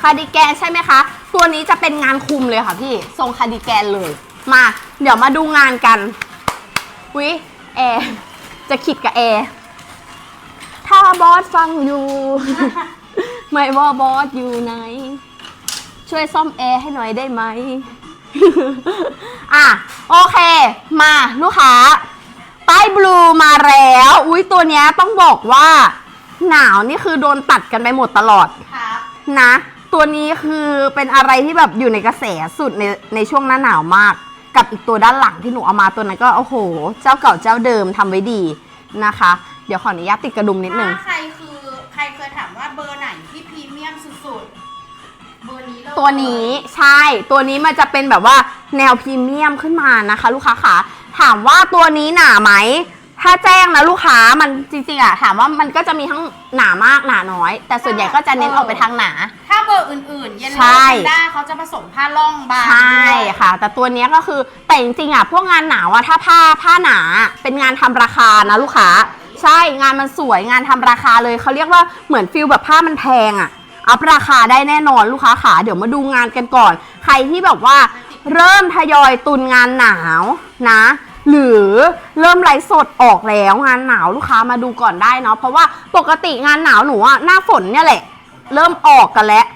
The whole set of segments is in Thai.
คาร์ดิแกนใช่ไหมคะ ตัวนี้จะเป็นงานคุมเลยค่ะพี่ ทรงคาร์ดิแกนเลย มา เดี๋ยวมาดูงานกันวิแอร์จะขิดกับแอร์ถ้าบอสฟังอยู่ ไม่ว่าบอสอยู่ไหน ช่วยซ่อมแอร์ให้หน่อยได้ไหม อะ โอเค มาลูกค้าป้ายบลูมาแล้ว อุ้ยตัวเนี้ยต้องบอกว่า หนาวนี่คือโดนตัดกันไปหมดตลอดครับนะ ตัวนี้คือเป็นอะไรที่แบบอยู่ในกระแสสุดในในช่วงหน้าหนาวมาก กับอีกตัวด้านหลังที่หนูเอามาตัวนั้นก็โอ้โห เจ้าเก่าเจ้าเดิมทำไว้ดีนะคะ เดี๋ยวขออนุญาตติดกระดุมนิดนึง ถ้าใครคือใครเคยถามว่าเบอร์ไหนที่พรีเมียมสุดๆ เบอร์นี้เลยตัวนี้ใช่ตัวนี้มันจะเป็นแบบว่าแนวพรีเมียมขึ้นมานะคะ ลูกค้าค่ะถามว่าตัวนี้หนาไหม ถ้าแจ้งนะลูกค้ามันจริงๆอะถามว่ามันก็จะมีทั้งหนามากหนาน้อย แต่ส่วนใหญ่ก็จะเน้นออกไปทางหนาถ้า เบอร์อื่นๆ เยนใช่โลแพนด้าเขาจะผสมผ้าล่องบางใช่ด้วยค่ะ แต่ตัวเนี้ยก็คือแต่จริงๆอะพวกงานหนาวอะถ้าผ้าผ้าหนาเป็นงานทำราคานะลูกค้า ใช่งานมันสวยงานทำราคาเลยเขาเรียกว่าเหมือนฟิลแบบผ้ามันแพงอะอัพราคาได้แน่นอนลูกค้าขาเดี๋ยวมาดูงานกันก่อน ใครที่แบบว่าเริ่มทยอยตุนงานหนาวนะ หรือเริ่มไลฟ์สดออกแล้วงานหนาวลูกค้ามาดูก่อนได้เนาะเพราะว่าปกติงานหนาวหนูอะหน้าฝนเนี่ยแหละ เริ่มออกกันแล้ว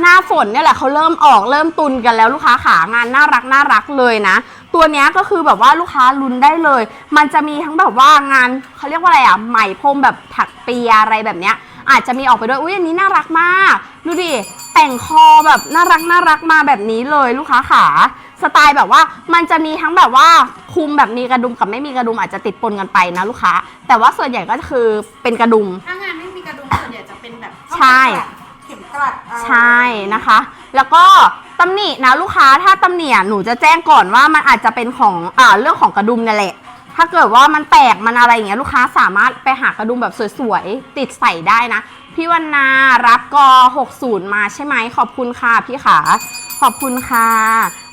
หน้าฝนเนี่ยแหละเขาเริ่มออกเริ่มตุนกันแล้วลูกค้าขางานน่ารักน่ารักเลยนะ ตัวนี้ก็คือแบบว่าลูกค้าลุ้นได้เลย มันจะมีทั้งแบบว่างานเขาเรียกว่าอะไรอะไหมพรมแบบถักเปียอะไรแบบเนี้ยอาจจะมีออกไปด้วย อุ้ยอันนี้น่ารักมาก ดูดิ แต่งคอแบบน่ารักน่ารักมาแบบนี้เลยลูกค้าขา สไตล์แบบว่ามันจะมีทั้งแบบว่าคุมแบบมีกระดุมกับไม่มีกระดุมอาจจะติดปนกันไปนะลูกค้า แต่ว่าส่วนใหญ่ก็คือเป็นกระดุมถ้างานไม่ ใช่ เข็มกลัดเอาใช่นะคะ แล้วก็ตำหนินะลูกค้าถ้าตำหนิอะหนูจะแจ้งก่อนว่ามันอาจจะเป็นของอ่าเรื่องของกระดุมนั่นแหละ ถ้าเกิดว่ามันแตกมันอะไรอย่างเงี้ยลูกค้าสามารถไปหากระดุมแบบสวยๆ ติดใส่ได้นะ พี่วันนารับก60 มาใช่ไหมขอบคุณค่ะพี่ขา ขอบคุณค่ะ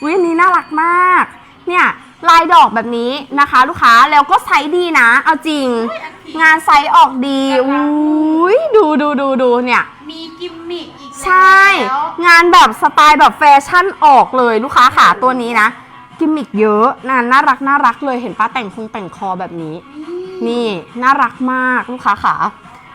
วิอันนี้น่ารักมาก เนี่ยลายดอกแบบนี้นะคะ ลูกค้าแล้วก็ไซส์ดีนะ เอาจริงอุ๊ยอันนี้ งานไซส์ออกดีอุ้ยดูดูดูดูเนี่ย มีกิมมิกอีกใช่ แล้วงานแบบสไตล์แบบแฟชั่นออกเลยลูกค้าขาตัวนี้นะ กิมมิกเยอะนะน่ารักน่ารักเลยเห็นป้าแต่งคงแต่งคอแบบนี้ นี่น่ารักมากลูกค้าขา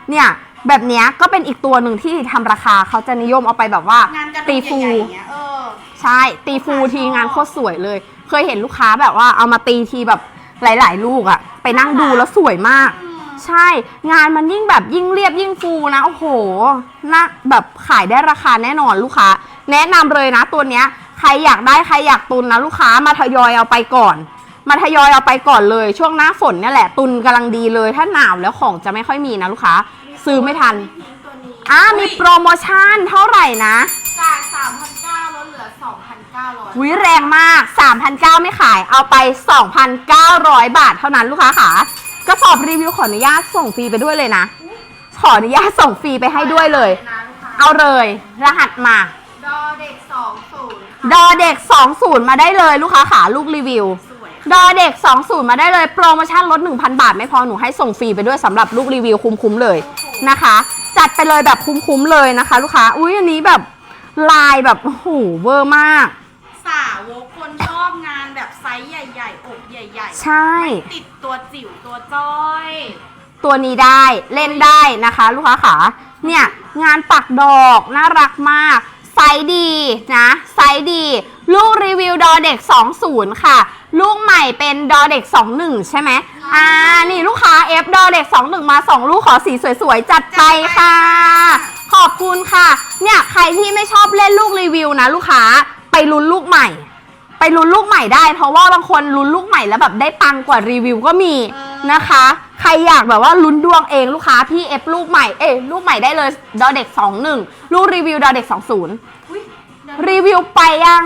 เนี่ยแบบเนี้ยก็เป็นอีกตัวหนึ่งที่ทำราคาเขาจะนิยมเอาไปแบบว่างานกระดุตีมฟู ใหญ่ๆอย่างเงี้ยเออ ใช่ ตีฟูทีงานโคตรสวยเลย เคยเห็นลูกค้าแบบว่าเอามาตีทีแบบหลาย ๆ ลูกอะไปนั่งดูแล้วสวยมาก อืม ใช่ งานมันยิ่งแบบยิ่งเรียบยิ่งฟูนะ โอ้โหน่าแบบขายได้ราคาแน่นอนลูกค้า แนะนำเลยนะตัวเนี้ย ใครอยากได้ใครอยากตุนนะลูกค้ามาทยอยเอาไปก่อน มาทยอยเอาไปก่อนเลย ช่วงหน้าฝนเนี่ยแหละตุนกำลังดีเลย ถ้าหนาวแล้วของจะไม่ค่อยมีนะลูกค้า ซื้อไม่ทันตัวนี้อะมีโปรโมชั่นเท่าไหร่นะจาก3,900ลดเหลือ 2,900วิแรงมาก 3,900 ไม่ขาย เอาไป 2,900 บาทเท่านั้นลูกค้าค่ะ กระสอบรีวิวขออนุญาตส่งฟรีไปด้วยเลยนะ ขออนุญาตส่งฟรีไปให้ด้วยเลยนะลูกค้าเอาเลย รหัสมาดอเด็ก20ดอเด็ก 20 มาได้เลยลูกค้าขาลูกรีวิวสวยดอเด็ก 20 มาได้เลยโปรโมชั่นลด 1,000 บาท ไม่พอหนูให้ส่งฟรีไปด้วยสำหรับลูกรีวิวคุ้มๆเลยนะคะ จัดไปเลยแบบคุ้มๆเลยนะคะ ลูกค้าอุ้ยอันนี้แบบลายแบบโอ้โหเวอร์มาก สาวกคนชอบงานแบบไซส์ใหญ่ๆอก ใหญ่ๆใช่ ติดตัวจิ๋วตัวจ้อย ตัวนี้ได้เล่นได้นะคะ ลูกค้าขาเนี่ยงานปักดอกน่ารักมาก ไซส์ดีนะไซส์ดี ลูกรีวิวดอเด็ก 20 ค่ะ ลูกใหม่เป็นดอเด็ก 21 ใช่ไหมอ่านี่ลูกค้า F ดอเด็ก 21 มา 2 ลูกขอสีสวยๆ จัดไปค่ะ ขอบคุณค่ะ เนี่ยใครที่ไม่ชอบเล่นลูกรีวิวนะลูกค้าไปลุ้นลูกใหม่ไป ลุ้นลูกใหม่ได้ เพราะว่าบางคนลุ้นลูกใหม่แล้วแบบได้ปังกว่ารีวิวก็มีเออนะคะ ใครอยากแบบว่าลุ้นดวงเองลูกค้าพี่เอฟลูกใหม่เอ้ยลูกใหม่ได้เลยดอเด็ก 21 ลูกรีวิวดอเด็ก 20อุ๊ยเดี๋ยวรีวิวไปยัง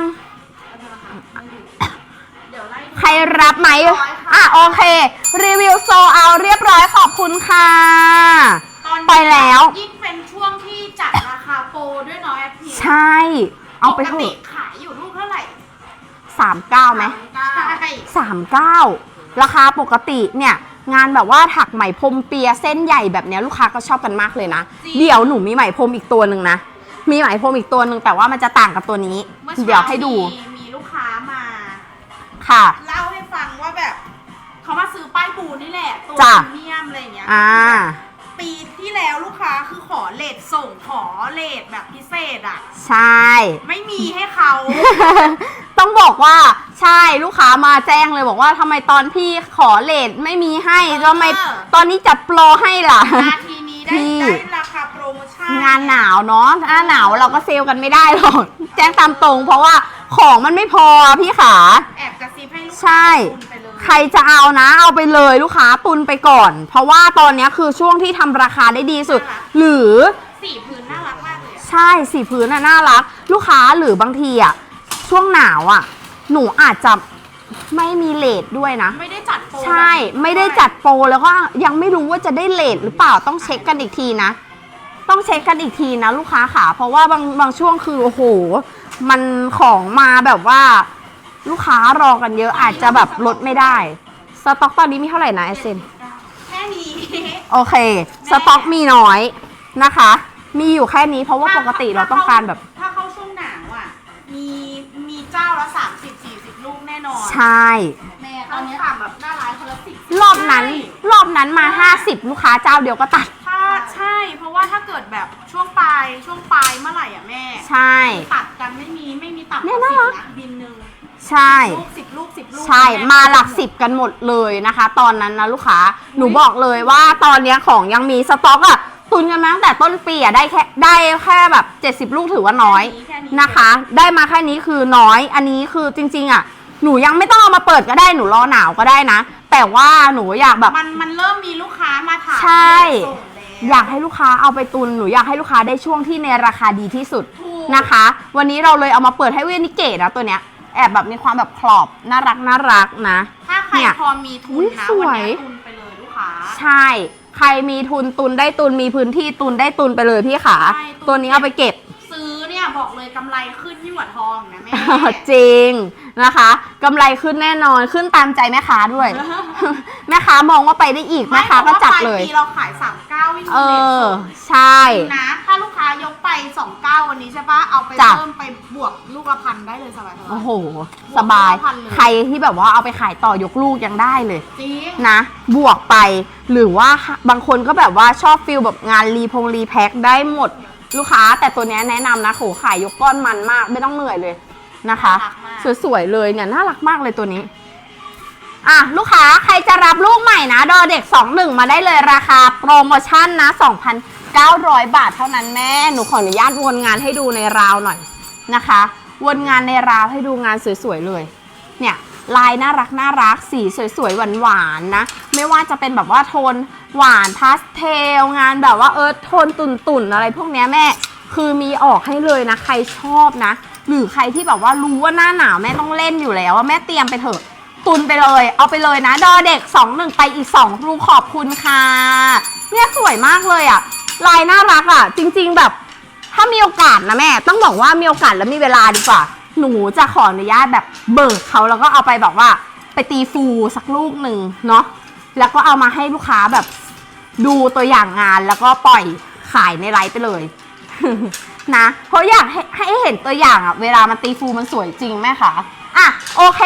เดี๋ยวไล่ดูใครรับไหมเรียบร้อยค่ะอะโอเค รีวิวโซเอาเรียบร้อยขอบคุณค่ะตอนนี้ไปแล้วยิ่งเป็นช่วงที่จัดราคาโปรด้วยเนาะแอปพีใช่ เอาไปเถปกติอะ 39ไหมใช่39 ราคาปกติเนี่ย งานแบบว่าถักไหมพรมเปียเส้นใหญ่แบบเนี้ยลูกค้าก็ชอบกันมากเลยนะ เดี๋ยวหนูมีไหมพรมอีกตัวหนึ่งนะ มีไหมพรมอีกตัวหนึ่งแต่ว่ามันจะต่างกับตัวนี้เมื่อเช้าเดี๋ยวให้ดูมีมีลูกค้ามา ค่ะ เล่าให้ฟังว่าแบบเขามาซื้อป้ายปูนี่แหละ ตัวจ้ะ พรีเมียมอะไรอย่างเงี้ย อ่า ปีที่แล้วลูกค้าคือขอเลทส่งขอเลทแบบพิเศษอะ ใช่ ไม่มีให้เขา ต้องบอกว่าใช่ลูกค้ามาแจ้งเลยบอกว่าทำไมตอนพี่ขอเลทไม่มีให้เออ ทำไมตอนนี้จัดโปรให้ล่ะ นาทีนี้ได้พี่ ได้ราคาโปรโมชั่นงานหนาวเนาะหน้าหนาวเราก็เซลล์กันไม่ได้หรอกแจ้งตามตรง เพราะว่าของมันไม่พอพี่ขา แอบกระซิบให้ลูกใช่ค้าตุนไปเลยใครจะเอานะเอาไปเลยลูกค้าตุนไปก่อน เพราะว่าตอนเนี้ยคือช่วงที่ทำราคาได้ดีสุด หรือ สีพื้นน่ารักมากเลยอะ ใช่สีพื้นน่ะน่ารัก ลูกค้าหรือบางทีอะ ช่วงหนาวอะ หนูอาจจะไม่มีเลทด้วยนะ ไม่ได้จัดโปรใช่ไม่ได้จัดโปรแล้วก็ยังไม่รู้ว่าจะได้เลทหรือเปล่าต้องเช็คกันอีกทีนะ ต้องเช็คกันอีกทีนะลูกค้าค่ะเพราะว่าบางบางช่วงคือโอ้โห มันของมาแบบว่า ลูกค้ารอกันเยอะอาจจะแบบลดไม่ได้ สต็อกตอนนี้มีเท่าไหร่นะไอเซนแค่นี้โอเค สต็อกมีน้อยนะคะ มีอยู่แค่นี้เพราะว่าปกติเราต้องการแบบ น่นอนใช่แม่ตอนนี้ต่ำแบบหน้าร้านคนละสิบรอบนั้นรอบนั้นมา 50 ลูกค้าเจ้าเดียวก็ตัด ถ้าใช่ เพราะว่าถ้าเกิดแบบช่วงปลายช่วงปลายเมื่อไหร่อะแม่ใช่ ตัดกันไม่มีไม่มีตัดเนี่ยสิน่าบรักนะบินหนึ่งใช่ ลูกสิบลูกสิบลูกใช่แมาหลักสิบกันหมดเลยนะคะ ตอนนั้นนะลูกค้าหนูบอกเลยว่าตอนเนี้ยของยังมีสต็อกอะตุนกันมาตั้งแต่ต้นปีอะได้แค่ได้แค่แบบ 70 ลูกถือว่าน้อยแค่นี้นะคะ ได้มาแค่นี้คือน้อยอันนี้คือจริงๆอะ หนูยังไม่ต้องเอามาเปิดก็ได้หนูรอหนาวก็ได้นะ แต่ว่าหนูอยากแบบ มันมันเริ่มมีลูกค้ามาถามใช่ ส่งแล้วอยากให้ลูกค้าเอาไปตุนหนูอยากให้ลูกค้าได้ช่วงที่ในราคาดีที่สุดถูกนะคะ วันนี้เราเลยเอามาเปิดให้เวยนิเกตนะตัวเนี้ยแอบแบบมีความแบบขอบน่ารักน่ารักนะ ถ้าใครเนี่ยพอมีทุนนะอุ๊ยสวยวันนี้ตุนไปเลยลูกค้า ใช่ ใครมีทุนตุนได้ตุนมีพื้นที่ตุนได้ตุนไปเลยพี่ขา ใช่ตุน ตัวนี้เอาไปเก็บซื้อเนี่ย บอกเลยกำไรขึ้นยิ่งกว่าทองนะแม่ จริงนะคะกำไรขึ้นแน่นอนขึ้นตามใจแม่ค้าด้วย แม่ค้ามองว่าไปได้อีกแม่ค้าก็จัดเลย ไม่พราะว่าปาปีเราขายสามเก้าไม่มีเอเลทอส่งใช่ นะ ถ้าลูกค้ายกไปสองเก้าวันนี้ใช่ปะเอาไปจ้ะ เพิ่มไปบวกลูกละพันได้เลยสบายๆ โอ้โห สบายพันเลยใครที่แบบว่าเอาไปขายต่อยกลูกยังได้เลย จริง นะ บวกไปหรือว่าบางคนก็แบบว่าชอบฟิลแบบงานรีพงรีแพ็คได้หมด ลูกค้าแต่ตัวเนี้ยแนะนำนะโหขายยกก้อนมันมาก ไม่ต้องเหนื่อยเลยนะคะ น่ารักมาก สวยๆเลยเนี่ยน่ารักมากเลยตัวนี้ อะลูกค้าใครจะรับลูกใหม่นะ ดอเด็ก 21 มาได้เลยราคาโปรโมชั่นนะ 2,900 บาทเท่านั้นแม่ หนูขออนุญาตวนงานให้ดูในราวหน่อยนะคะ วนงานในราวให้ดูงานสวยๆเลย เนี่ยลายน่ารักน่ารักสีสวยๆหวานๆนะ ไม่ว่าจะเป็นแบบว่าโทน หวานพาสเทล งานแบบว่าเออโทนตุ่นๆ อะไรพวกเนี้ยแม่ คือมีออกให้เลยนะ ใครชอบนะ หรือใครที่แบบว่ารู้ว่าหน้าหนาวแม่ต้องเล่นอยู่แล้วว่าแม่เตรียมไปเถอะตุนไปเลย เอาไปเลยนะ ดอเด็ก 2 1 ไปอีก 2 รูขอบคุณค่ะ เนี่ยสวยมากเลยอะลายน่ารักอะจริง ๆ แบบ ถ้ามีโอกาสนะแม่ ต้องบอกว่ามีโอกาสแล้วมีเวลาดีกว่า หนูจะขออนุญาตแบบเบิกเขาแล้วก็เอาไปแบบว่า ไปตีฟูสักลูกหนึ่งเนาะ แล้วก็เอามาให้ลูกค้าแบบดูตัวอย่างงานแล้วก็ปล่อยขายในไลฟ์ไปเลยนะเพราะอยากให้ให้เห็นตัวอย่างอะเวลามันตีฟูมันสวยจริงไหมคะอะโอเค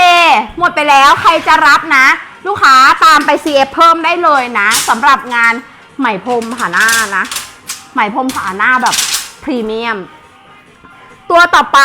หมดไปแล้วใครจะรับนะ ลูกค้าตามไป CF เพิ่มได้เลยนะสำหรับงานไหมพรมผ่าหน้านะไหมพรมผ่าหน้าแบบพรีเมียม ตัวต่อไป